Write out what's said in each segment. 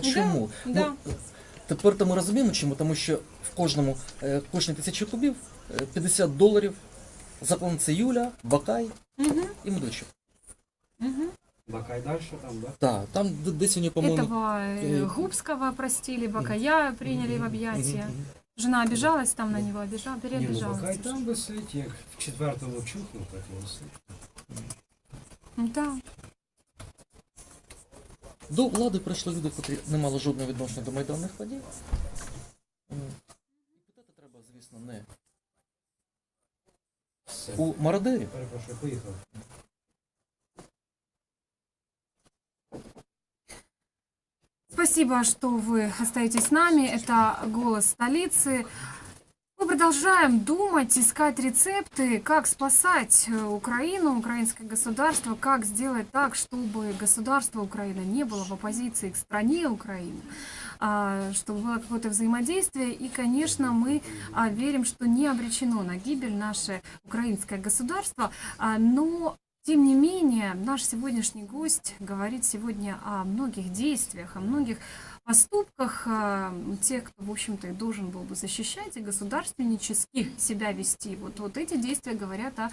А чому? да. Ну, тепер то ми розуміємо, чому, тому що в кожному, е, кожній тисячі кубів е, 50 доларів заклан це Юля, Бакай Мгм, і Медведчук. мгм. Бакай дальше там, да? Так, там д- десь у нього, по-моєму. Этого э, э, Губского простили, Бакая приняли в объятия. Мгм, мгм. Жена обижалась там на него, обижала, Ні, ну переобижалась. Бакай там висить, як в четвертому чухнув, так і висить. Да. До влади прийшли люди, котрі не мали жодного відношення до майданних подій. М. І питати треба, звісно, не Все. у мародерів. Перепрошую, поїхав. Спасибо, что вы остаетесь с нами. Это «Голос столицы». Мы продолжаем думать, искать рецепты, как спасать э, Украину, украинское государство, как сделать так, чтобы государство Украина не было в оппозиции к стране Украины, а, чтобы было какое-то взаимодействие. И, конечно, мы а, верим, что не обречено на гибель наше украинское государство, А, но тем не менее, наш сегодняшний гость говорит сегодня о многих действиях, о многих поступках а, тех, кто, в общем-то, и должен был бы защищать и государственнически себя вести. Вот, вот эти действия говорят о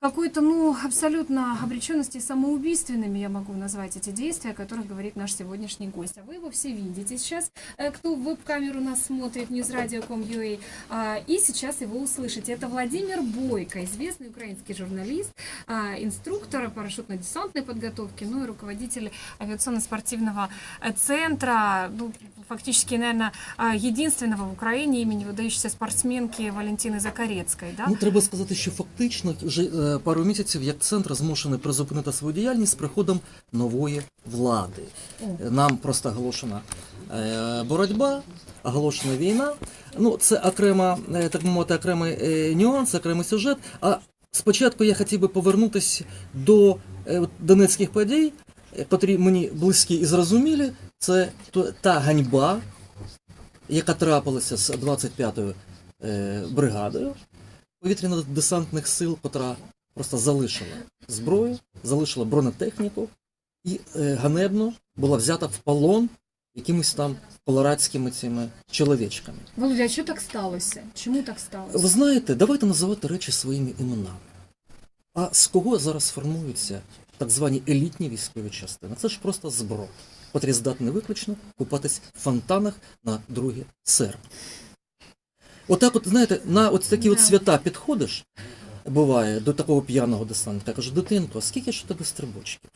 какой-то, ну, абсолютно обреченности самоубийственными, я могу назвать эти действия, о которых говорит наш сегодняшний гость. А вы его все видите сейчас, э, кто в веб-камеру нас смотрит, newsradio.com.ua, а, и сейчас его услышите. Это Владимир Бойко, известный украинский журналист, а, инструктор парашютно-десантной подготовки, ну и руководитель авиационно-спортивного э, центра, ну, фактически, наверное, единственного в Украине имени выдающейся спортсменки Валентины Закарецкой, да? Ну, треба сказати, що фактично вже е, пару місяців як центр змушений призупинити свою діяльність з приходом нової влади. Нам просто оголошена е, боротьба, оголошена війна. Ну, це окрема, е, так би мовити, окремий нюанс, окремий сюжет. А спочатку я хотів би повернутися до донецьких подій, котрі мені близькі і зрозумілі. Це та ганьба, яка трапилася з 25-ю е, бригадою повітряно-десантних сил, котра просто залишила зброю, залишила бронетехніку і е, ганебно була взята в полон якимись там колорадськими цими чоловічками. Володя, а що так сталося? Чому так сталося? Ви знаєте, давайте називати речі своїми іменами. А з кого зараз формуються так звані елітні військові частини? Це ж просто зброд, котрі здатні виключно купатись в фонтанах на 2 серпня. Отак, от, знаєте, на от такі от свята підходиш, буває, до такого п'яного десанта, кажу, дитинко, а скільки ж у тебе стрибочків?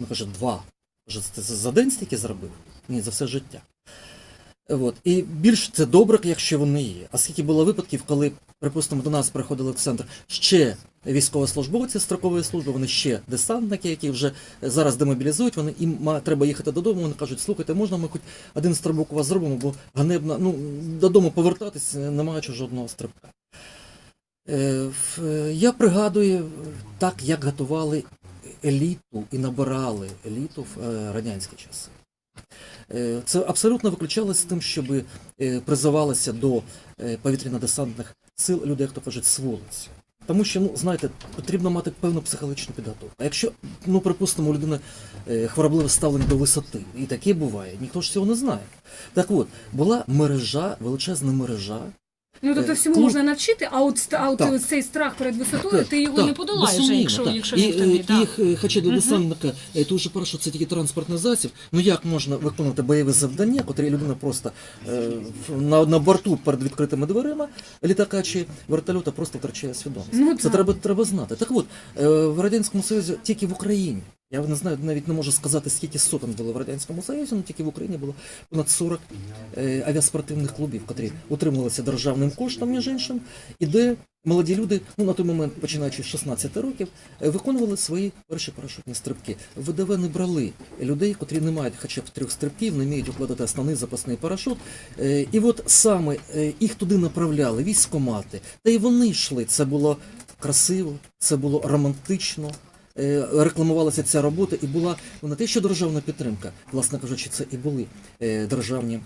Він каже, два. Каже, ти за за день стільки зробив? Ні, за все життя. От. І більш це добре, якщо вони є. А скільки було випадків, коли, припустимо, до нас приходили в центр ще військовослужбовці строкової служби, вони ще десантники, які вже зараз демобілізують, вони їм треба їхати додому. Вони кажуть, слухайте, можна ми хоч один стрибок у вас зробимо, бо ганебно, ну додому повертатись, не маючи жодного стрибка. Е, е, Я пригадую так, як готували еліту і набирали еліту в е, радянські часи. Е, Це абсолютно виключалося з тим, щоб е, призивалися до е, повітряно-десантних сил люди, хто кажуть, з вулиці. Тому що, ну, знаєте, потрібно мати певну психологічну підготовку. А якщо, ну, припустимо, у людини е, хворобливе ставлення до висоти, і таке буває, ніхто ж цього не знає. Так от, була мережа, величезна мережа. Ну, тобто Е, всьому можна навчити, а от, а от Так. цей страх перед висотою, ти його Так, не подолаєш, якщо, так. якщо і, ніхто не е, і, е, хоча для е, дуже парашут це тільки транспортний засіб. Ну як можна виконувати бойове завдання, котрі людина просто на, на борту перед відкритими дверима літака чи вертольота просто втрачає свідомість. Ну, це треба, треба знати. Так от, в Радянському Союзі тільки в Україні. Я не знаю, навіть не можу сказати, скільки сотень було в Радянському Союзі, але тільки в Україні було понад 40 е, авіаспортивних клубів, котрі утримувалися державним коштом, між іншим, і де молоді люди, ну на той момент, починаючи з 16 років, е, виконували свої перші парашутні стрибки. ВДВ не брали людей, котрі не мають хоча б трьох стрибків, не вміють укладати основний запасний парашут. Е, І от саме їх туди направляли, військомати. Та й вони йшли. Це було красиво, це було романтично. Е, Рекламувалася ця робота і була вона те, що державна підтримка, власне кажучи, це і були е, державні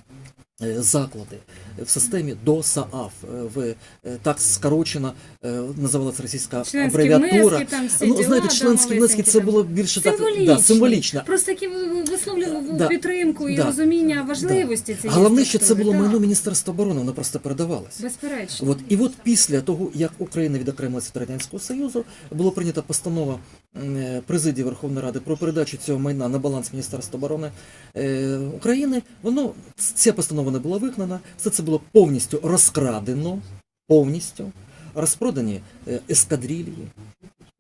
заклади в системі ДОСААФ. Е, В е, так скорочена е, називалася російська Членські абревіатура. внески, там всі Ну, знаєте, членські внески це було більше так да, символічно. Просто такі висловлювали Да. підтримку і Да. розуміння важливості цієї Головне, що це було так. майно Міністерства оборони, воно просто передавалося. Безперечно. От і от після того, як Україна відокремилася від радянського союзу, було прийнята постанова е, президії Верховної Ради про передачу цього майна на баланс Міністерства оборони е, України. Воно ця постанова не була виконана. Все це було повністю розкрадено, повністю розпродані е, ескадрилії.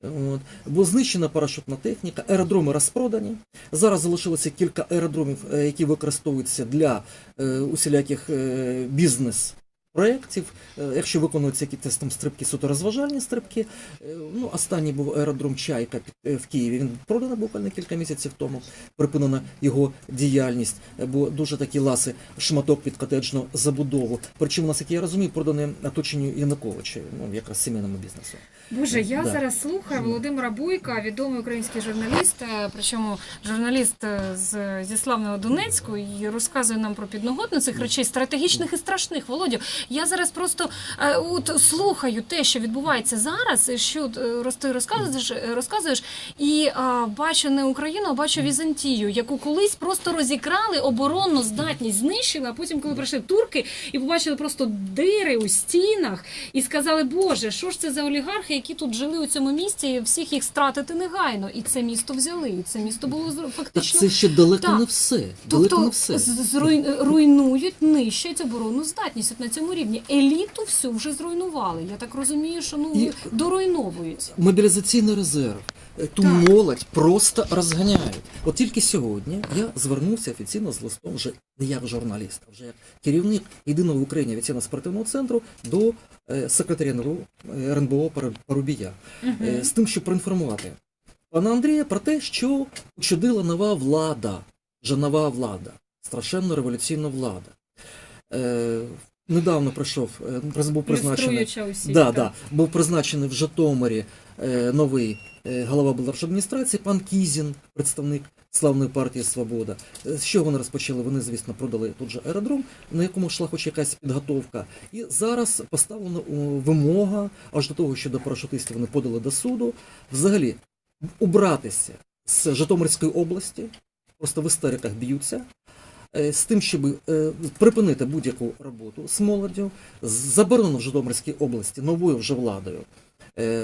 От. Була знищена парашютна техніка, аеродроми розпродані. Зараз залишилося кілька аеродромів, е, які використовуються для е, усіляких е, бізнес. Проєктів, Е, якщо виконуються якісь там стрибки, суто розважальні стрибки. Е, Ну, останній був аеродром Чайка е, в Києві. Він проданий буквально кілька місяців тому. Припинена його діяльність, бо дуже такі ласи шматок під котеджну забудову. Причому, наскільки я розумію, проданий оточенню Януковича, ну якраз сімейному бізнесу. Боже, я Да. зараз слухаю Володимира Буйка, відомий український журналіст, е, причому журналіст е, з, зі славного Донецьку, і розказує нам про підноготну цих речей стратегічних і страшних. Володю, я зараз просто е, от слухаю те, що відбувається зараз, що роз- ти розказуєш, розказуєш, і е, бачу не Україну, а бачу Візантію, яку колись просто розікрали, оборонну здатність знищили, а потім, коли прийшли турки і побачили просто дири у стінах, і сказали, Боже, що ж це за олігархи, які тут жили у цьому місті, всіх їх стратити негайно. І це місто взяли. І це місто було фактично. Так це ще далеко Так. не все. Далеко не Тобто все. з- зруй- руйнують, нищать оборонну здатність от на цьому рівні. Еліту всю вже зруйнували. Я так розумію, що ну І- доруйновують. Мобілізаційний резерв. Е, Ту Так. молодь просто розганяють. От тільки сьогодні я звернувся офіційно з листом вже не як журналіст, а вже як керівник єдиного в Україні авіаційно-спортивного центру до е, секретаря НРУ, е, РНБО Пару- Парубія е, з тим, щоб проінформувати пана Андрія про те, що учудила нова влада, вже нова влада, страшенно революційна влада. Недавно пройшов, був призначений. Да, да. Був призначений в Житомирі е, новий голова облдержадміністрації, пан Кізін, представник славної партії Свобода. Е, З чого вони розпочали? Вони, звісно, продали тут же аеродром, на якому йшла хоч якась підготовка. І зараз поставлена вимога аж до того, що до парашутистів вони подали до суду. Взагалі, убратися з Житомирської області, просто в істериках б'ються. е, З тим, щоб е, припинити будь-яку роботу з молоддю, заборонено в Житомирській області новою вже владою е,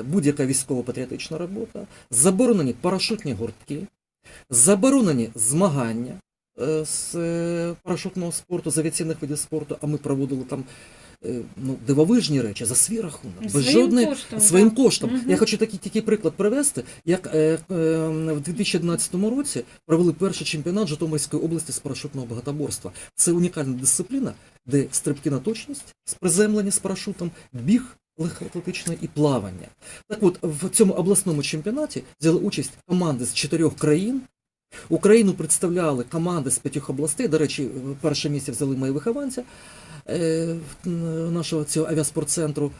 будь-яка військово-патріотична робота, заборонені парашутні гуртки, заборонені змагання е, з е, парашутного спорту, з авіаційних видів спорту, а ми проводили там е, ну, дивовижні речі за свій рахунок, без Своїм жодної коштом, своїм так. коштом. Мгм. Я хочу такий, такий приклад привести, як е, е, в 2011 році провели перший чемпіонат Житомирської області з парашутного багатоборства. Це унікальна дисципліна, де стрибки на точність, приземлення з парашутом, біг легкоатлетичний і плавання. Так от, в цьому обласному чемпіонаті взяли участь команди з чотирьох країн. Україну представляли команди з п'ятьох областей. До речі, перше місце взяли мої вихованці е, нашого цього авіаспортцентру.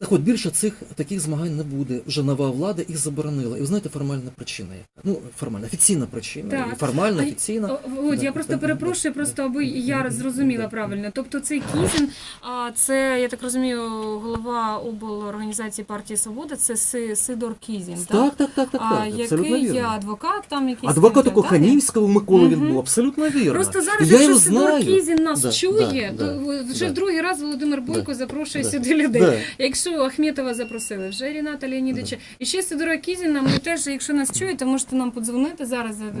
Так от більше цих таких змагань не буде. Вже нова влада їх заборонила. І ви знаєте, формальна причина яка? Ну, формальна, офіційна причина. Так. Формальна, офіційна. Володь, Да, я просто перепрошую, просто аби я зрозуміла правильно. Тобто цей Кізін, а це, я так розумію, голова облорганізації партії Свобода, це Си- Сидор Кізін, Так, так, так, так, а, так. Абсолютно який вірно. адвокат там якийсь. Адвокат там, у так? Коханівського Миколи він був, абсолютно вірно. Просто зараз, я якщо Сидор знаю. Кізін нас Да, чує, да, то да, вже да. другий раз Володимир Бойко Да, запрошує да, сюди людей. Да. Якщо Ахметова запросили, вже Ріната Леонідовича. І ще Сидора Кізіна, ми теж, якщо нас чуєте, можете нам подзвонити зараз е,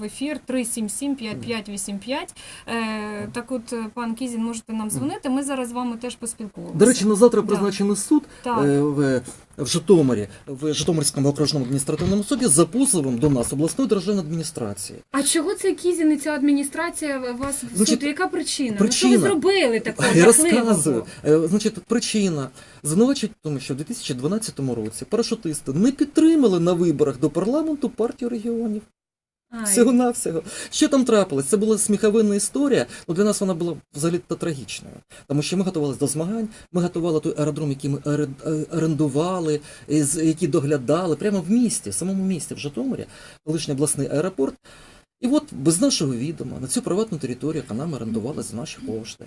в ефір 377-5585. Е, так от, пан Кізін, можете нам дзвонити, ми зараз з вами теж поспілкуємося. До речі, на завтра Да. призначений суд Так. е, в, в Житомирі, в Житомирському окружному адміністративному суді за позовом до нас обласної державної адміністрації. А чого це Кізін і ця адміністрація вас в Значить, суд? Яка причина? причина- Ну, що ви зробили такого Я розказую. Е, Значить, причина звинувачують в тому, що в 2012 році парашутисти не підтримали на виборах до парламенту партію регіонів. Всього навсього. Що там трапилось? Це була сміховинна історія. Ну для нас вона була взагалі то трагічною. Тому що ми готувалися до змагань, ми готували той аеродром, який ми е, орендували, який доглядали прямо в місті, в самому місті, в Житомирі, колишній обласний аеропорт. І от без нашого відома на цю приватну територію, яка нам орендувала за наші кошти,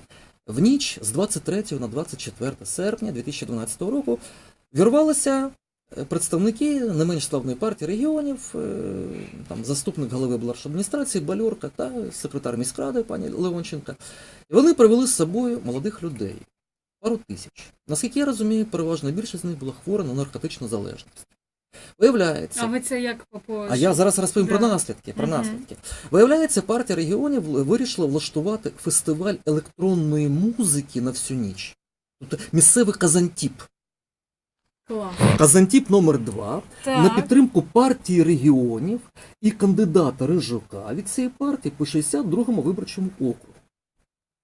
в ніч з 23 на 24 серпня 2012 року вірвалися е, представники не менш славної партії регіонів, е, там заступник голови облдержадміністрації Бальорка та секретар міськради пані Леонченка. І вони привели з собою молодих людей, пару тисяч. Наскільки я розумію, переважна більшість з них була хвора на наркотичну залежність. Виявляється, А ви це як по а я зараз розповім про наслідки. Про Мгм. наслідки. Виявляється, партія регіонів вирішила влаштувати фестиваль електронної музики на всю ніч. Тобто місцевий казантіп. Казантіп номер 2 на підтримку партії регіонів і кандидата Рижука від цієї партії по 62-му виборчому округу.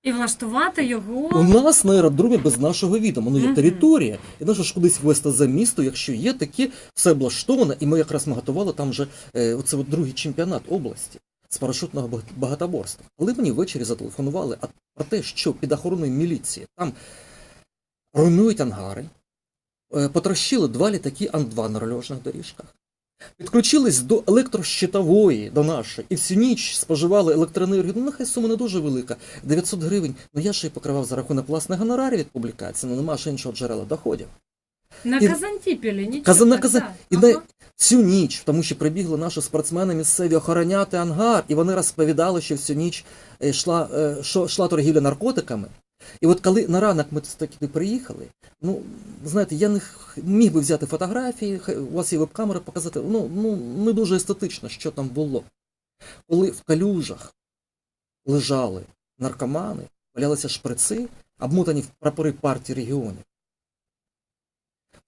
І влаштувати його У нас на аеродромі без нашого відома. Ну є Мгм. територія, і нащо ж кудись вести за місто, якщо є таке, все облаштоване, і ми якраз ми готували там вже е, оце от другий чемпіонат області з парашутного багатоборства. Коли мені ввечері зателефонували про те, що під охороною міліції там руйнують ангари, потрощили два літаки Ан-2 на рольожних доріжках. Підключились до електрощитової, до нашої, і всю ніч споживали електроенергію. Ну, нехай сума не дуже велика, 900 гривень. Ну я ж її покривав за рахунок власних гонорарів від публікації, ну нема ж іншого джерела доходів. На і- Казантіпілі, нічого. Казан- на Казан- І Ага. на цю ніч, тому що прибігли наші спортсмени місцеві охороняти ангар, і вони розповідали, що всю ніч е, йшла, е, що йшла торгівля наркотиками. І от коли на ранок ми туди приїхали, ну знаєте, я не міг би взяти фотографії, у вас є веб-камера, показати. Ну, ну не дуже естетично, що там було. Коли в калюжах лежали наркомани, валялися шприци, обмотані в прапори партії регіонів.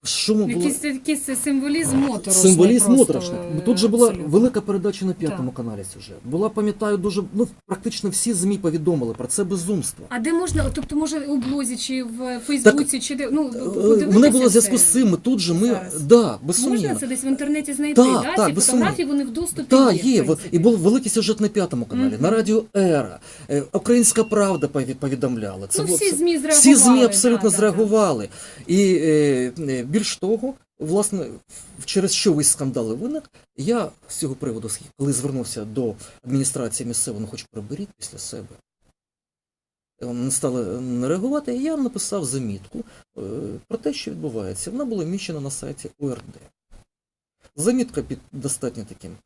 Шуму було... Якийсь, якийсь символізм моторошний. Символізм просто, моторошний. Тут же була абсолютно. велика передача на п'ятому каналі сюжет. Була, пам'ятаю, дуже ну практично всі змі повідомили про це безумство. А де можна, тобто, може, у блозі, чи в Фейсбуці, чи де. Ну, Мене було зв'язку з цим. Тут же ми зараз? да, без Можна це десь в інтернеті знайти, Так, да? так, Ці фотографії, вони в доступі Так, є. є. в І був великий сюжет на п'ятому каналі. Мгм. На радіо Ера. Е, Українська Правда пові- повідомляла. Ну, всі ЗМІ зреагували. всі ЗМІ да, абсолютно да, да. зреагували. І е, е, більш того, власне, через що весь скандал виник, я з цього приводу, коли звернувся до адміністрації місцевої, ну хоч приберіть після себе. Не стали не реагувати, і я написав замітку е, про те, що відбувається. Вона була міщена на сайті ОРД. Замітка під достатньо таким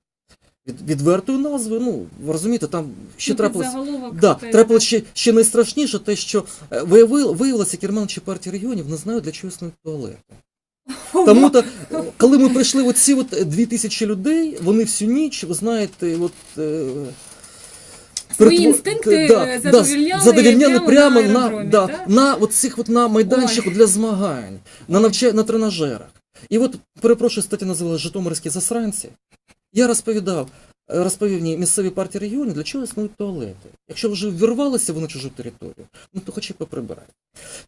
від, відвертою назвою. Ну, ви розумієте, там ще Ну, трапилось. Да, трапилось ще, ще найстрашніше, те, що е, виявилося, керманичі партії регіонів не знають, для чого існують туалети. Тому то, коли ми прийшли, оці от е, дві тисячі людей, вони всю ніч, ви знаєте, от. е, Свої інстинкти, да, е, да, задовольняли задовольняли прямо прямо на на, да, на от цих от на майданчику Ой. для змагань, на навча... на тренажерах. І от, перепрошую, статі називали Житомирські засранці. Я розповідав, е, розповів мені місцеві партії регіонів, для чого існують туалети. Якщо вже ввірвалися вони на чужу територію, ну то хоч і поприбирай.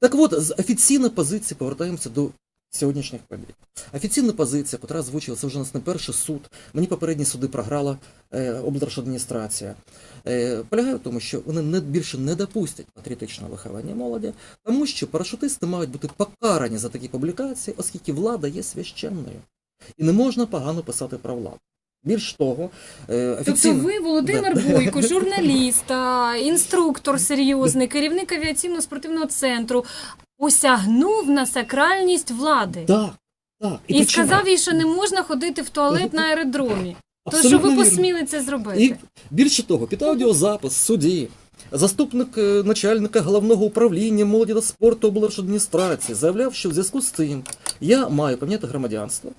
Так от, з офіційної позиції повертаємося до сьогоднішніх подій. Офіційна позиція, яка озвучила, це вже у нас не перший суд. Мені попередні суди програла е, облдержадміністрація. Е, полягає в тому, що вони не, більше не допустять патріотичного виховання молоді, тому що парашутисти мають бути покарані за такі публікації, оскільки влада є священною. І не можна погано писати про владу. Більш того, е, Тобто ви, Володимир Да. Бойко, журналіст, інструктор серйозний, керівник авіаційно-спортивного центру, посягнув на сакральність влади. Так, так. І, причому- сказав їй, що не можна ходити в туалет на аеродромі. То що ви вірно. посміли це зробити? І більше того, під аудіозапис в суді. Заступник е, начальника головного управління молоді та спорту облдержадміністрації заявляв, що в зв'язку з цим я маю поміняти громадянство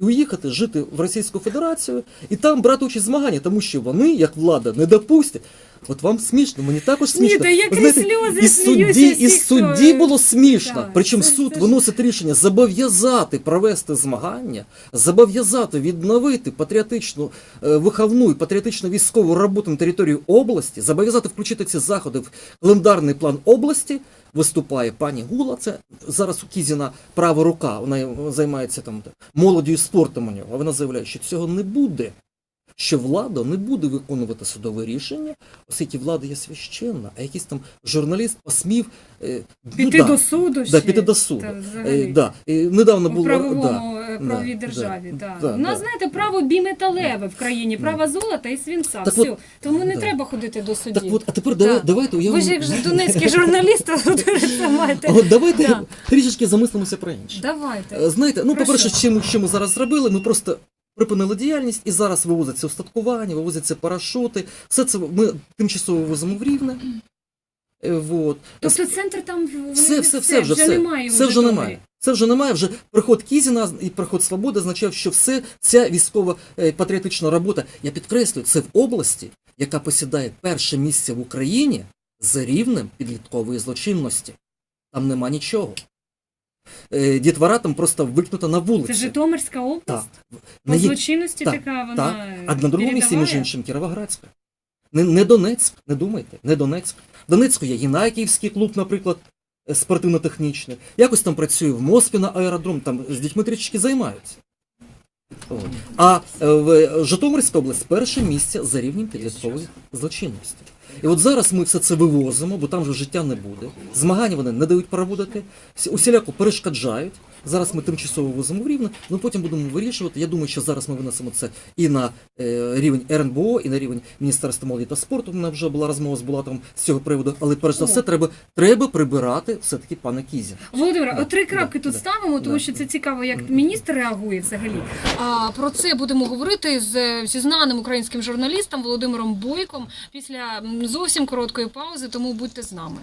і уїхати жити в Російську Федерацію і там брати участь в змаганні, тому що вони, як влада, не допустять. От вам смішно, мені також смішно. Ні, та я Ви крізь знаєте, сльози і сміюся судді, і хто- судді було смішно. Так, Причому це- суд це ж- виносить рішення зобов'язати провести змагання, зобов'язати відновити патріотичну е, виховну і патріотично військову роботу на території області, зобов'язати включити ці заходи в календарний план області. Виступає пані Гула, це зараз у Кізіна права рука, вона займається там молоддю і спортом у нього. А вона заявляє, що цього не буде. Що влада не буде виконувати судове рішення, оскільки влада є священна, а якийсь там журналіст посмів е, ну Піти да, до суду ще. да, піти до суду. Та Е, да. І недавно У було правовому да. е, Да, правовій да, державі. Да, да, У нас, да. знаєте, право біметалеве в країні, право золота і свинця. Так Все. от, Тому не да. треба ходити до судді. Так от, а тепер Так. давайте Ви ж як донецький журналіст, маєте. От давайте Да. трішечки замислимося про інше. Давайте. Е, Знаєте, ну, по-перше, що ми зараз зробили, ми просто припинили діяльність і зараз вивозиться устаткування, вивозяться парашути. Все це ми тимчасово вивозимо в Рівне. Е, Вот. Тобто центр там Все, все, все вже, все. немає. Все вже немає. Це вже немає. Вже приход Кізіна і приход Свободи означав, що все ця військова е, патріотична робота, я підкреслюю, це в області, яка посідає перше місце в Україні за рівнем підліткової злочинності. Там нема нічого. Е, Дітвора там просто викнута на вулиці. Це Житомирська область? Так. По злочинності так, така вона. так. А на другому місці, між іншим, Кіровоградська. Не, не Донецьк, не думайте, не Донецьк. В Донецьку є Гінайківський клуб, наприклад, е, спортивно-технічний. Якось там працює в Моспі на аеродром, там з дітьми трішки займаються. От. А е, в Житомирська область перше місце за рівнем підліткової злочинності. І от зараз ми все це вивозимо, бо там вже життя не буде. Змагання вони не дають проводити, усіляко перешкоджають. Зараз ми тимчасово вивозимо в рівне, ну потім будемо вирішувати. Я думаю, що зараз ми винесемо це і на е, рівень РНБО, і на рівень Міністерства молоді та спорту. У мене вже була розмова з Булатом з цього приводу. Але перш за все, треба, треба прибирати все-таки пана Кізі. Володимире, Да, три крапки да, тут да, ставимо, тому да. що це цікаво, як міністр реагує взагалі. А про це будемо говорити з зі знаним українським журналістом Володимиром Бойком після зовсім короткої паузи, тому будьте з нами.